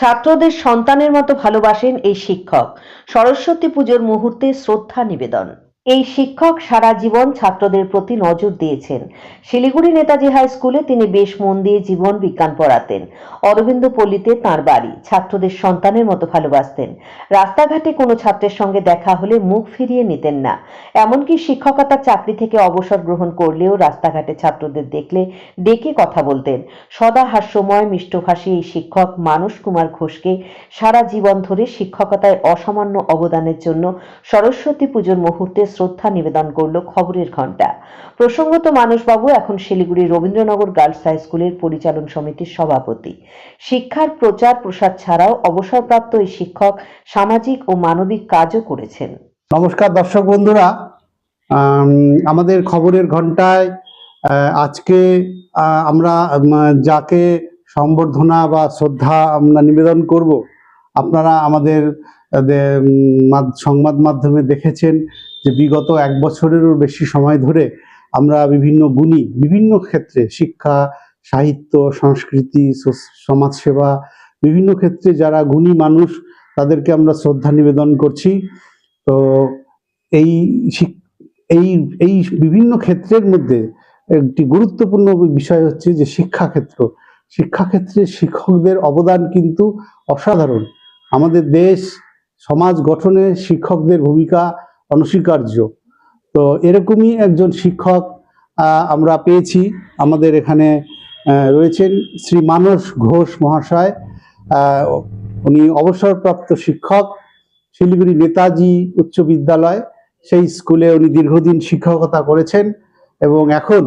ছাত্রদের সন্তানের মতো ভালোবাসেন এই শিক্ষক। সরস্বতী পুজোর মুহূর্তে শ্রদ্ধা নিবেদন। এই শিক্ষক সারা জীবন ছাত্রদের প্রতি নজর দিয়েছেন। শিলিগুড়ি নেতাজি হাই স্কুলে তিনি বেশ মন দিয়ে জীবন বিজ্ঞান পড়াতেন। অরবিন্দ পল্লীতে তাঁর বাড়ি। ছাত্রদের সন্তানের মতো ভালোবাসতেন। রাস্তাঘাটে কোনো ছাত্রের সঙ্গে দেখা হলে মুখ ফিরিয়ে নিতেন না। এমনকি শিক্ষকতার চাকরি থেকে অবসর গ্রহণ করলেও রাস্তাঘাটে ছাত্রদের দেখলে ডেকে কথা বলতেন। সদা হাস্যময় মিষ্টভাষী এই শিক্ষক মানস কুমার ঘোষকে সারা জীবন ধরে শিক্ষকতায় অসামান্য অবদানের জন্য সরস্বতী পুজোর মুহূর্তে শ্রদ্ধা নিবেদন করল খবরের ঘণ্টা। প্রসঙ্গত মানসবাবু এখন শিলিগুড়ি রবীন্দ্রনগর গার্লস হাই স্কুলের পরিচালন সমিতির সভাপতি। শিক্ষার প্রচার প্রসার ছাড়াও অবসরপ্রাপ্ত এই শিক্ষক সামাজিক ও মানবিক কাজও করেছেন। নমস্কার দর্শক বন্ধুরা। আম, আমাদের খবরের ঘন্টায় আজকে আমরা যাকে সম্বর্ধনা বা শ্রদ্ধা আমরা নিবেদন করব আপনারা আমাদের সংবাদ মাধ্যমে দেখেছেন যে বিগত এক বছরেরও বেশি সময় ধরে আমরা বিভিন্ন গুণী, বিভিন্ন ক্ষেত্রে শিক্ষা, সাহিত্য, সংস্কৃতি সমাজসেবা, বিভিন্ন ক্ষেত্রে যারা গুণী মানুষ তাদেরকে আমরা শ্রদ্ধা নিবেদন করছি। তো এই এই এই বিভিন্ন ক্ষেত্রের মধ্যে একটি গুরুত্বপূর্ণ বিষয় হচ্ছে যে শিক্ষাক্ষেত্র। শিক্ষাক্ষেত্রে শিক্ষকদের অবদান কিন্তু অসাধারণ। আমাদের দেশ, সমাজ গঠনে শিক্ষকদের ভূমিকা অনস্বীকার্য। তো এরকমই একজন শিক্ষক আমরা পেয়েছি। আমাদের এখানে রয়েছেন শ্রী মানস ঘোষ মহাশয়। উনি অবসরপ্রাপ্ত শিক্ষক, শিলিগুড়ি নেতাজি উচ্চ বিদ্যালয়। সেই স্কুলে উনি দীর্ঘদিন শিক্ষকতা করেছেন এবং এখন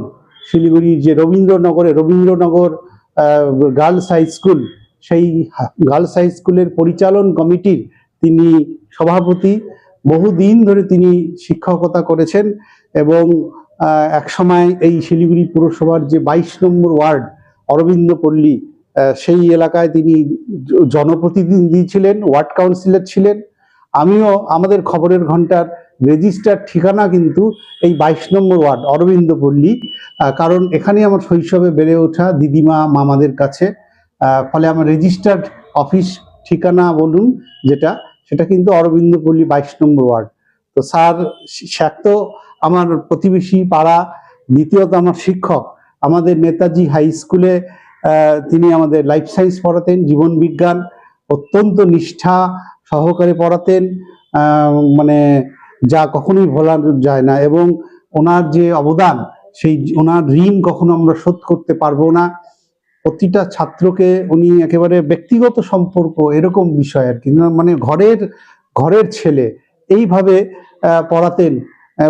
শিলিগুড়ির যে রবীন্দ্রনগরে, রবীন্দ্রনগর গার্লস হাই স্কুল সেই গার্লস হাই স্কুলের পরিচালন কমিটির তিনি সভাপতি। বহুদিন ধরে তিনি শিক্ষকতা করেছেন এবং একসময় এই শিলিগুড়ি পুরসভার যে বাইশ নম্বর ওয়ার্ড, অরবিন্দ পল্লী সেই এলাকায় তিনি জনপ্রতিনিধি ছিলেন, ওয়ার্ড কাউন্সিলর ছিলেন। আমিও, আমাদের খবরের ঘণ্টার রেজিস্টার ঠিকানা কিন্তু এই বাইশ নম্বর ওয়ার্ড, অরবিন্দ পল্লী। কারণ এখানে আমার শৈশবে বেড়ে ওঠা দিদিমা মামাদের কাছে। ফলে আমার রেজিস্টার্ড অফিস ঠিকানা বলুন যেটা, সেটা কিন্তু অরবিন্দ পল্লী বাইশ নম্বর ওয়ার্ড। তো স্যার স্যার তো আমার প্রতিবেশী পাড়া, দ্বিতীয়ত আমার শিক্ষক, আমাদের নেতাজি হাই স্কুলে তিনি আমাদের লাইফ সায়েন্স পড়াতেন, জীবন বিজ্ঞান অত্যন্ত নিষ্ঠা সহকারে পড়াতেন মানে যা কখনোই ভোলা যায় না এবং ওনার যে অবদান, সেই ওনার ঋণ কখনো আমরা শোধ করতে পারব না। প্রতিটা ছাত্রকে উনি একেবারে ব্যক্তিগত সম্পর্ক এরকম বিষয় আর কি। মানে ঘরের ঘরের ছেলে এইভাবে পড়াতেন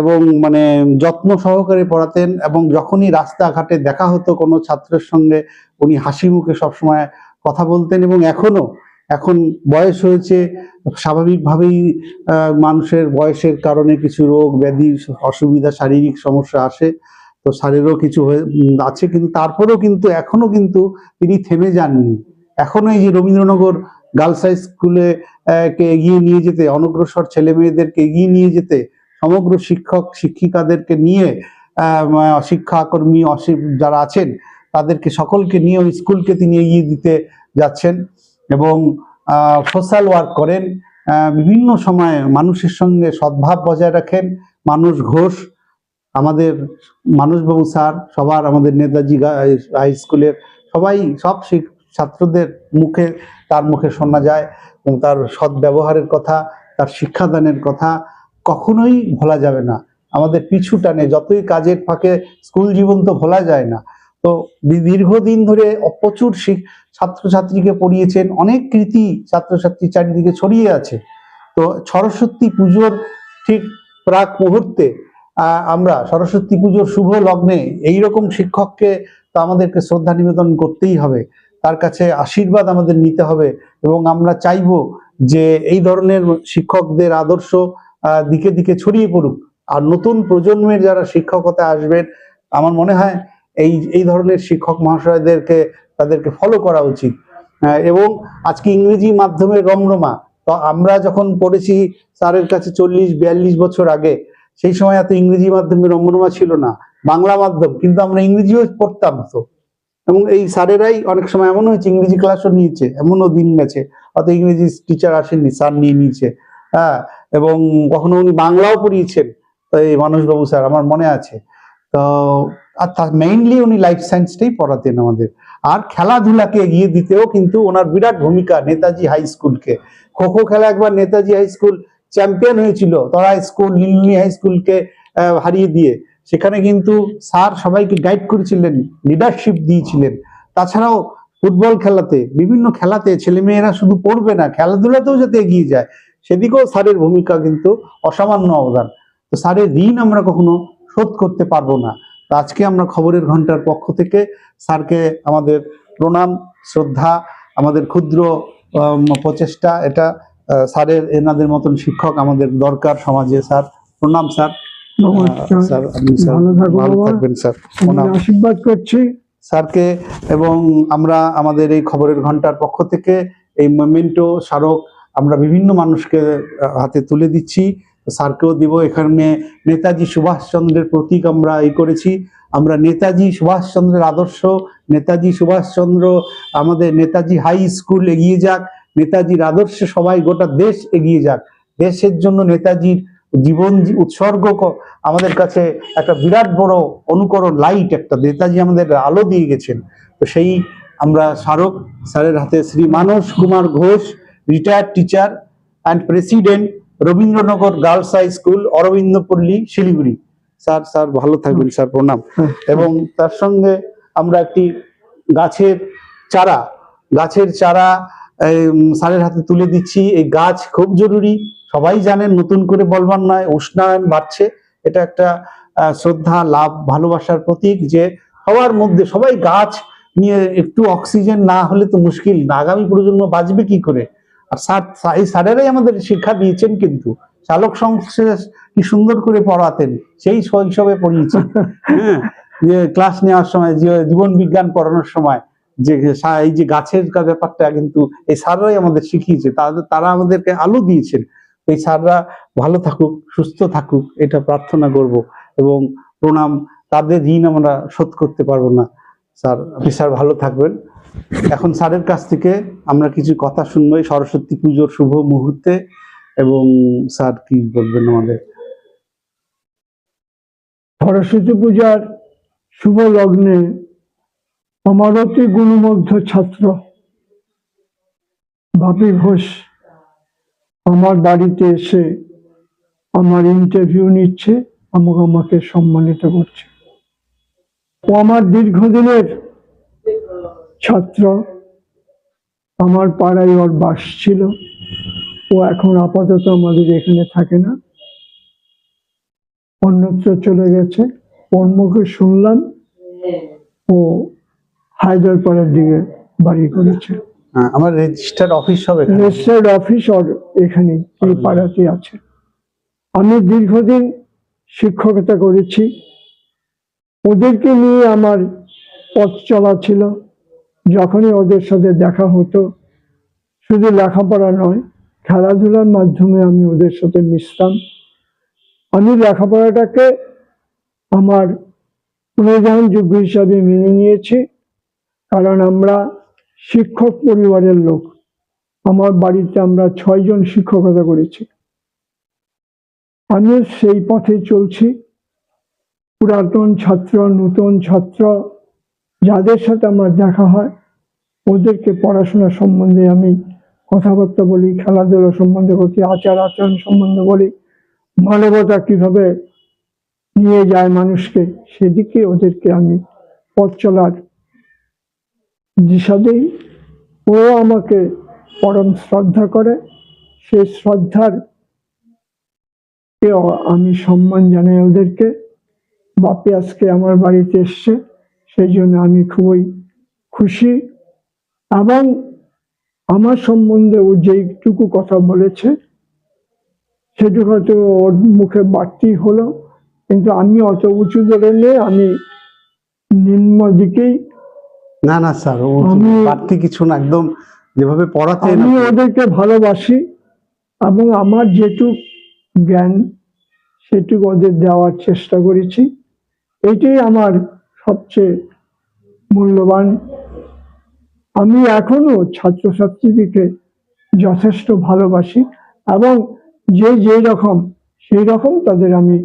এবং মানে যত্ন সহকারে পড়াতেন এবং যখনই রাস্তাঘাটে দেখা হতো কোনো ছাত্রের সঙ্গে, উনি হাসি মুখে সবসময় কথা বলতেন এবং এখনও, এখন বয়স হয়েছে, স্বাভাবিকভাবেই মানুষের বয়সের কারণে কিছু রোগ, ব্যাধি, অসুবিধা, শারীরিক সমস্যা আসে। তো স্যারেরও কিছু হয়ে- আছে কিন্তু তারপরেও কিন্তু এখনও কিন্তু তিনি থেমে যাননি। এখনও এই যে রবীন্দ্রনগর গার্লস হাই স্কুলে কে এগিয়ে নিয়ে যেতে, অনগ্রসর ছেলে মেয়েদেরকে এগিয়ে নিয়ে যেতে, সমগ্র শিক্ষক, শিক্ষিকাদেরকে নিয়ে শিক্ষাকর্মী যারা আছেন, তাদেরকে সকলকে নিয়ে ওই স্কুলকে তিনি এগিয়ে দিতে যাচ্ছেন এবং সোশ্যাল ওয়ার্ক করেন। বিভিন্ন সময়ে মানুষের সঙ্গে সদ্ভাব বজায় রাখেন। মানুষ ঘোষ আমাদের মানুষবাবু স্যার, সবার আমাদের নেতাজি হাই স্কুলের সবাই, সব ছাত্রদের মুখে, তার মুখে শোনা যায় এবং তার সৎ ব্যবহারের কথা, তার শিক্ষাদানের কথা কখনোই ভোলা যাবে না। আমাদের পিছু টানে, যতই কাজের ফাঁকে স্কুল জীবন তো ভোলা যায় না। তো দীর্ঘদিন ধরে প্রচুর ছাত্রছাত্রীকে পড়িয়েছেন, অনেক কৃতি ছাত্রছাত্রী চারিদিকে ছড়িয়ে আছে। তো সরস্বতী পুজোর ঠিক প্রাক মুহূর্তে আমরা সরস্বতী পুজোর শুভ লগ্নে এই রকম শিক্ষককে তো আমাদেরকে শ্রদ্ধা নিবেদন করতেই হবে। তার কাছে আশীর্বাদ আমাদের নিতে হবে এবং আমরা চাইব যে এই ধরনের শিক্ষকদের আদর্শ দিকে দিকে ছড়িয়ে পড়ুক। আর নতুন প্রজন্মের যারা শিক্ষকতা আসবেন, আমার মনে হয় এই এই ধরনের শিক্ষক মহাশয়দেরকে, তাদেরকে ফলো করা উচিত। এবং আজকে ইংরেজি মাধ্যমের রমরমা, তো আমরা যখন পড়েছি স্যারের কাছে চল্লিশ, বিয়াল্লিশ বছর আগে সেই সময় এত ইংরেজি মাধ্যমে রমরমা ছিল না, বাংলা মাধ্যম, কিন্তু আমরা ইংরেজিও পড়তাম তো। এবং এই স্যারেরাই অনেক সময় এমন হয়েছে, ইংরেজি ক্লাসও নিয়েছে, এমনও দিন গেছে, অত ইংরেজি টিচার আসেননি, স্যার নিয়ে নিয়েছে হ্যাঁ এবং কখনো উনি বাংলাও পড়িয়েছেন, তো এই মানুষবাবু স্যার, আমার মনে আছে। তো, আর মেইনলি উনি লাইফ সায়েন্সটাই পড়াতেন আমাদের। আর খেলাধুলাকে এগিয়ে দিতেও কিন্তু ওনার বিরাট ভূমিকা নেতাজি হাই স্কুলকে খো খো খেলা একবার নেতাজি হাই স্কুল চ্যাম্পিয়ন হয়েছিল তরা স্কুল, লিলনি হাই স্কুলকে হারিয়ে দিয়ে। সেখানে কিন্তু স্যার সবাইকে গাইড করেছিলেন লিডারশিপ দিয়েছিলেন। তাছাড়াও ফুটবল খেলাতে, বিভিন্ন খেলাতে ছেলেমেয়েরা শুধু পড়বে না, খেলাধুলাতেও যাতে এগিয়ে যায়, সেদিকেও স্যারের ভূমিকা কিন্তু অসামান্য অবদান। তো স্যারের ঋণ আমরা কখনো শোধ করতে পারব না। তো আজকে আমরা খবরের ঘণ্টার পক্ষ থেকে স্যারকে আমাদের প্রণাম, শ্রদ্ধা, আমাদের ক্ষুদ্র প্রচেষ্টা, এটা স্যারের এনাদের মতন শিক্ষক আমাদের দরকার সমাজে স্যার। প্রণাম স্যার। নমস্কার। স্যার আপনি স্যার ভালো থাকো ভালো বাবা। থাকবেন স্যার। আশীর্বাদ করছি। স্যারকে এবং আমরা আমাদের এই খবরের ঘণ্টার পক্ষ থেকে এই মোমেন্টো স্মারক আমরা বিভিন্ন মানুষকে হাতে তুলে দিচ্ছি। স্যারকেও দিব। এখানে নেতাজি সুভাষচন্দ্রের প্রতীক আমরা এই করেছি। আমরা নেতাজি সুভাষচন্দ্রের আদর্শ নেতাজি সুভাষচন্দ্র আমাদের নেতাজি হাই স্কুল এগিয়ে যাক। নেতাজির আদর্শে সবাই গোটা দেশ এগিয়ে যাক। দেশের জন্য নেতাজির জীবন উৎসর্গ আমাদের কাছে একটা বিরাট বড় অনুকরণ লাইট একটা। নেতাজি আমাদের আলো দিয়ে গেছেন। তো সেই আমরা স্মারক স্যারের হাতে Shri Manas Kumar Ghosh retired teacher and president Rabindranagar girls high school Aurobindapalli Siliguri. Sir sir, ভালো থাকবেন, স্যার, প্রণাম। এবং তার সঙ্গে আমরা একটি গাছের চারা গাছের চারা স্যারের হাতে তুলে দিচ্ছি। এই গাছ খুব জরুরি। সবাই জানেন নতুন করে বলবার নয়, উষ্ণায়ন বাড়ছে। এটা একটা শ্রদ্ধা, লাভ, ভালোবাসার প্রতীক যে সবার মধ্যে সবাই গাছ নিয়ে একটু অক্সিজেন না হলে তো মুশকিল। আগামী প্রজন্ম বাঁচবে কি করে? আর স্যার এই স্যারেরাই আমাদের শিক্ষা দিয়েছেন কিন্তু। চালক সংশ্লেষ কি সুন্দর করে পড়াতেন, সেই শৈশবে পড়িয়েছেন। হ্যাঁ যে ক্লাস নেওয়ার সময় জীবন বিজ্ঞান পড়ানোর সময়। যে এই যে গাছের ব্যাপারটা কিন্তু এই স্যাররাই আমাদের শিখিয়েছে। তারা আমাদেরকে আলো দিয়েছেন। এই স্যাররা ভালো থাকুক, সুস্থ থাকুক, এটা প্রার্থনা করব এবং প্রণাম, তাদের ঋণ আমরা শোধ করতে পারব না। স্যার, আপনি স্যার ভালো থাকবেন। এখন স্যারের কাছ থেকে আমরা কিছু কথা শুনব সরস্বতী পুজোর শুভ মুহূর্তে এবং স্যার কি বলবেন আমাদের? সরস্বতী পূজার শুভ লগ্নে আমার অতি গুণমুগ্ধ ছাত্র। বাপি ঘোষ, আমার বাড়িতে এসে আমার ইন্টারভিউ নিচ্ছে, আমাকে আমাকে সম্মানিত করছে। ও আমার দীর্ঘদিনের ছাত্র। আমার পাড়ায় ওর বাস ছিল। ও এখন আপাতত আমাদের এখানে থাকে না। অন্যত্র চলে গেছে। ওর মুখে শুনলাম। ও হায়দ্রাবাদের দিকে বাড়ি করেছে হ্যাঁ, আমার রেজিস্টার অফিস হবে রেজিস্টার্ড অফিস এখানে এই পাড়াতে আছে। আমি দীর্ঘদিন শিক্ষকতা করেছি। ওদেরকে নিয়ে আমার পথ চলা ছিল। যখনই ওদের সাথে দেখা হতো শুধু লেখাপড়া নয় খেলাধুলার মাধ্যমে আমি ওদের সাথে মিশতাম। আমি লেখাপড়াটাকে আমার প্রধানযোগ্য হিসাবে মেনে নিয়েছি। কারণ আমরা শিক্ষক পরিবারের লোক। আমার বাড়িতে আমরা ছয়জন শিক্ষকতা করেছি। আমিও সেই পথে চলছি। পুরাতন ছাত্র, নতুন ছাত্র, যাদের সাথে আমার দেখা হয়, ওদেরকে পড়াশোনা সম্বন্ধে আমি কথাবার্তা বলি, খেলাধুলা সম্বন্ধে বলি, আচার আচরণ সম্বন্ধে বলি, মানবতা কীভাবে নিয়ে যায় মানুষকে, সেদিকে ওদেরকে আমি পথ চলার দেই ও আমাকে পরম শ্রদ্ধা করে। সেই শ্রদ্ধার আমি সম্মান জানাই ওদেরকে। বাপে আজকে আমার বাড়িতে এসছে, সেই জন্য আমি খুবই খুশি। এবং আমার সম্বন্ধে ও যেইটুকু কথা বলেছে, সেটুকু হয়তো ওর মুখে বাড়তি হলো। কিন্তু আমি অত উঁচু ধরে আমি নিম্ন দিকেই না না স্যার বাড়তি কিছু না একদম যেভাবে পড়াতে আমি ওদেরকে ভালোবাসি এবং আমার যেটুক জ্ঞান সেটুকু ওদের দেওয়ার চেষ্টা করেছি। এটাই আমার সবচেয়ে মূল্যবান। আমি এখনও ছাত্রছাত্রীদেরকে যথেষ্ট ভালোবাসি এবং যে যে রকম সেই রকম তাদের আমি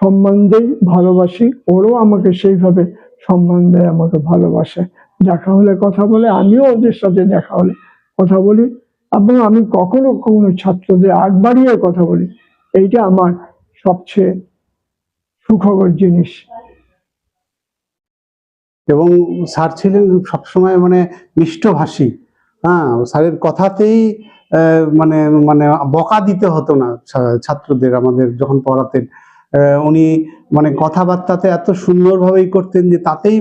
সম্মান দেই ভালোবাসি। ওরও আমাকে সেইভাবে সম্মান দেয় আমাকে ভালোবাসে। দেখা হলে কথা বলে, আমিও ওদের সাথে দেখা হলে কথা বলি। এবং আমি কখনো কখনো ছাত্রদের আগ বাড়িয়ে কথা বলি। এইটা আমার সবচেয়ে সুখবর জিনিস। এবং স্যার ছিলেন সবসময় মানে মিষ্টভাষী হ্যাঁ স্যারের কথাতেই মানে মানে বকা দিতে হতো না ছাত্রদের, আমাদের যখন পড়াতেন। উনি মানে কথাবার্তাতে এত সুন্দরভাবেই করতেন যে তাতেই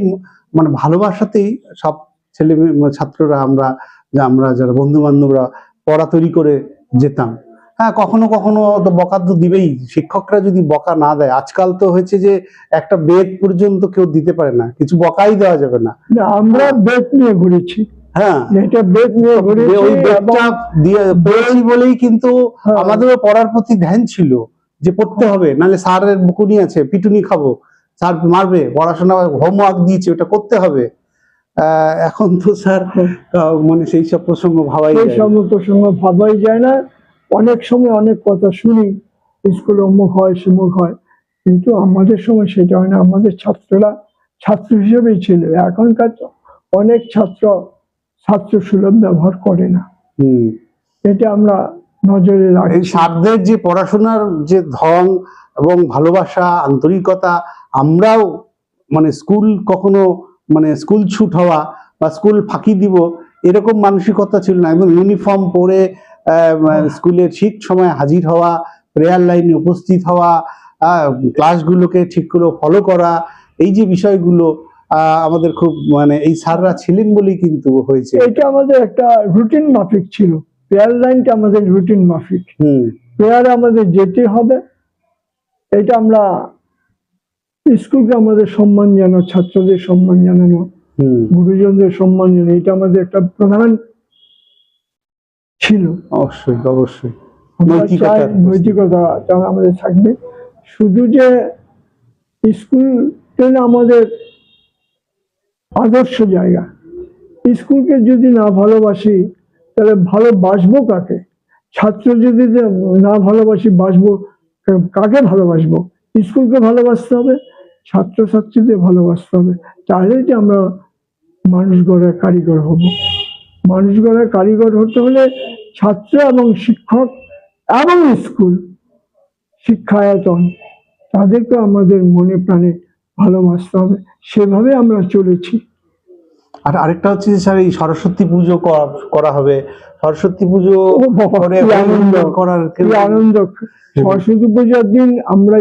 মানে ভালোবাসাতেই সব ছেলে মেয়ে- ছাত্ররা আমরা যে আমরা যারা বন্ধু বান্ধবরা পড়া তৈরি করে যেতাম। হ্যাঁ কখনো কখনো তো বকা তো দিবেই। শিক্ষকরা যদি বকা না দেয় আজকাল তো হয়েছে যে একটা বেদ পর্যন্ত কেউ দিতে পারে না। কিছু বকাই দেওয়া যাবে না। আমরা বেদ নিয়ে ঘুরেছি। হ্যাঁ। এটা বেদ নিয়ে ঘুরেছি ওই বেদটা দিয়ে বলেই কিন্তু হ্যাঁ। আমাদেরও পড়ার প্রতি ধ্যান ছিল। যে পড়তে হবে নাহলে স্যারের বকুনি আছে পিটুনি খাব। স্যার মারবে পড়াশোনা হোমওয়ার্ক দিয়েছে ওটা করতে হবে। এখন তো স্যার মানে সেই সব প্রসঙ্গ ভাবাই সেই। সময় প্রসঙ্গ ভাবাই যায় না। অনেক সময় অনেক কথা শুনি স্কুলে অমুক হয় সুমুখ হয় কিন্তু আমাদের সময় সেটা হয় না। আমাদের ছাত্ররা ছাত্র হিসেবেই ছিল। এখনকার অনেক ছাত্র ছাত্র সুলভ ব্যবহার করে না। হুম। এটা আমরা নজরে এই স্যারদের যে পড়াশোনার যে ধং এবং ভালোবাসা আন্তরিকতা আমরাও মানে স্কুল কখনো মানে স্কুল ছুট হওয়া বা স্কুল ফাঁকি দিব এরকম মানসিকতা ছিল না। এবং ইউনিফর্ম পরে মানে স্কুলের ঠিক সময় হাজির হওয়া প্রেয়ার লাইনে উপস্থিত হওয়া ক্লাসগুলোকে ঠিক করে ফলো করা এই যে বিষয়গুলো আমাদের খুব মানে এই স্যাররা ছিলেন বলেই কিন্তু হয়েছে। এটা আমাদের একটা রুটিন মাফিক ছিল। প্রেয়ার লাইনটা আমাদের রুটিন মাফিক। প্রেয়ারে আমাদের যেতে হবে। এটা আমরা স্কুলকে আমাদের সম্মান জানানো ছাত্রদের সম্মান জানানো গুরুজনদের সম্মান জানানো এটা আমাদের একটা প্রধান ছিল। অবশ্যই অবশ্যই। নৈতিকতা আমাদের থাকবে। শুধু যে স্কুলটা না আমাদের আদর্শ জায়গা। স্কুলকে যদি না ভালোবাসি তাহলে ভালোবাসবো কাকে? ছাত্র যদি না ভালোবাসি, বাসবো কাকে ভালোবাসবো? স্কুলকে ভালোবাসতে হবে, ছাত্রছাত্রীদের ভালোবাসতে হবে। তাহলে যে আমরা মানুষ গড়ার কারিগর হব। মানুষ গড়ার কারিগর হতে হলে ছাত্র এবং শিক্ষক এবং স্কুল শিক্ষায়তন তাদেরকে আমাদের মনে প্রাণে ভালোবাসতে হবে। সেভাবে আমরা চলেছি। আর আরেকটা হচ্ছে যে স্যার এই সরস্বতী পুজো করা- হবে। সরস্বতী পুজো করে আনন্দ করার আনন্দ সরস্বতী পূজার দিন আমরা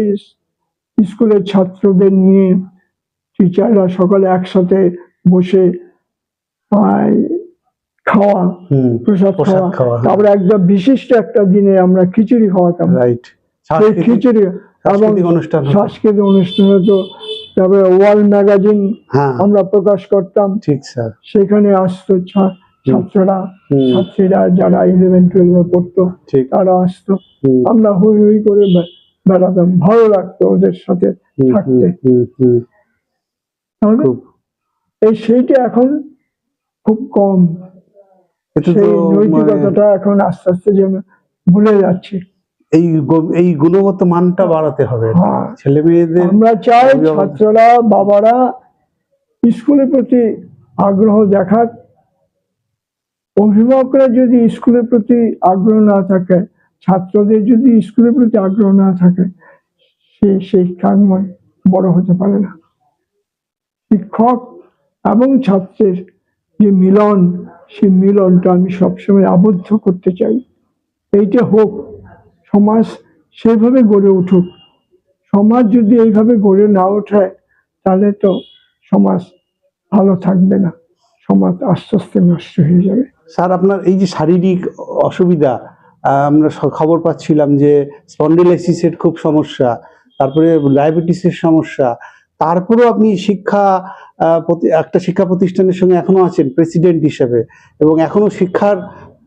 স্কুলের ছাত্রদের নিয়ে টিচাররা সকালে একসাথে বসে খাওয়া প্রসাদ খাওয়া। তারপরে একদম বিশিষ্ট একটা দিনে আমরা খিচুড়ি খাওয়াতাম। রাইট। খিচুড়ি এবং সাংস্কৃতিক অনুষ্ঠান হতো। তারপরে ওয়াল ম্যাগাজিন হ্যাঁ। আমরা প্রকাশ করতাম। ঠিক স্যার। সেখানে আসতো ছাত্ররা ছাত্রীরা যারা ইলেভেন টুয়েলভে পড়তো তারা আসতো। আমরা হই হই করে বেড়াতাম। ভালো লাগতো ওদের সাথে থাকতে। এই সেইটা এখন খুব কম। সেই মানে নৈতিকতাটা এখন আস্তে আস্তে যেন ভুলে যাচ্ছি। এই এই গুণগত মানটা বাড়াতে হবে। হ্যাঁ। ছেলে মেয়েদের আমরা চাই ছাত্ররা বাবারা স্কুলের প্রতি আগ্রহ দেখাক। অভিভাবকরা যদি স্কুলের প্রতি আগ্রহ না থাকে ছাত্রদের যদি স্কুলের প্রতি আগ্রহ না থাকে সে শিক্ষাঙ্গন বড় হতে পারে না। শিক্ষক এবং ছাত্রের যে মিলন সেই মিলনটা আমি সবসময় আবদ্ধ করতে চাই। এইটা হোক। সমাজ সেইভাবে গড়ে উঠুক। সমাজ যদি এইভাবে গড়ে না ওঠে, তাহলে তো সমাজ ভালো থাকবে না। সমাজ আস্তে আস্তে নষ্ট হয়ে যাবে। স্যার, আপনার এই যে শারীরিক অসুবিধা আমরা খবর পাচ্ছিলাম যে স্পন্ডিলাইসিসের খুব সমস্যা, তারপরে ডায়াবেটিসের সমস্যা, তারপরেও আপনি শিক্ষা একটা শিক্ষা প্রতিষ্ঠানের সঙ্গে এখনও আছেন, প্রেসিডেন্ট হিসেবে, এবং এখনও শিক্ষার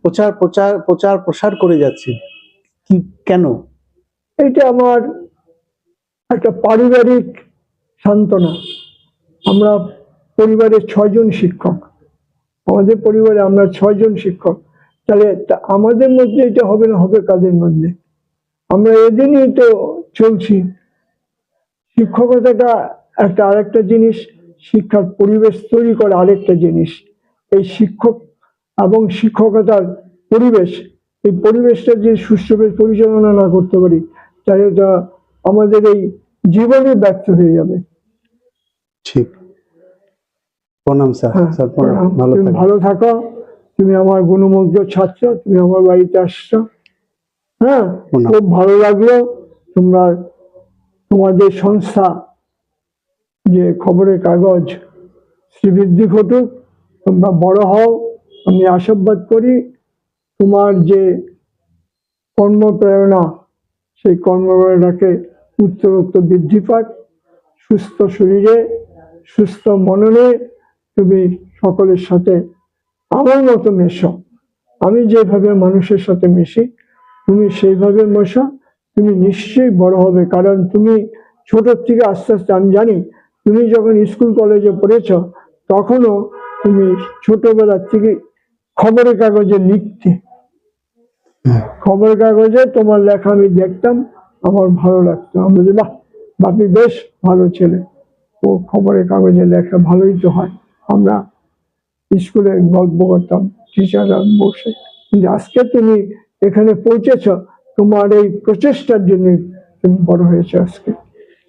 প্রচার প্রচার প্রচার প্রসার করে যাচ্ছেন। কি, কেন? এটা আমার একটা পারিবারিক সান্ত্বনা। আমরা পরিবারের ছয়জন শিক্ষক। আমাদের পরিবারে আমরা ছয়জন শিক্ষক। তাহলে আমাদের মধ্যে এটা হবে না, হবে কাদের মধ্যে? আমরা এদিনই তো চলছি। শিক্ষকতাটা একটা আরেকটা জিনিস, শিক্ষার পরিবেশ তৈরি করা আরেকটা জিনিস। এই শিক্ষক এবং শিক্ষকতার পরিবেশ এই পরিবেশটা যে সুষ্ঠুভাবে পরিচালনা না করতে পারি তাহলে এটা আমাদের এই জীবনে ব্যর্থ হয়ে যাবে। ঠিক। প্রণাম স্যার হ্যাঁ, স্যার প্রণাম। ভালো থাকো। তুমি আমার গুণমুগ্ধ ছাত্র তুমি আমার বাড়িতে আসছো। হ্যাঁ খুব ভালো লাগল। তোমরা তোমাদের সংস্থা যে খবরের কাগজ শ্রীবৃদ্ধি ঘটুক তোমরা বড় হও। আমি আশীর্বাদ করি। তোমার যে কর্মপ্রেরণা, সেই কর্মপ্রেরণাকে উত্তরোত্তর বৃদ্ধি পাক। সুস্থ শরীরে, সুস্থ মননে তুমি সকলের সাথে আমার মতো মেশো। আমি যেভাবে মানুষের সাথে মিশি, তুমি সেইভাবে মেশো, তুমি নিশ্চয়ই বড় হবে। কারণ তুমি ছোটোর থেকে আস্তে আস্তে, আমি জানি, তুমি যখন স্কুল, কলেজে পড়েছ, তখনও তুমি ছোটবেলার থেকে খবরের কাগজে লিখতে খবরের কাগজে তোমার লেখা আমি দেখতাম আমার ভালো লাগতো। আমি বলি, বাহ বাপি বেশ ভালো ছেলে। ও খবরের কাগজে লেখা ভালোই তো হয়। আমরা স্কুলে গল্প করতাম টিচাররা বসে কিন্তু আজকে তুমি এখানে পৌঁছেছ তোমার এই প্রচেষ্টার জন্য তুমি বড় হয়েছে আজকে।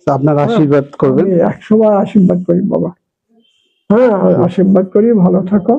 আপনার আশীর্বাদ করবেন? একসময় আশীর্বাদ করি বাবা। হ্যাঁ আশীর্বাদ করি ভালো থাকো।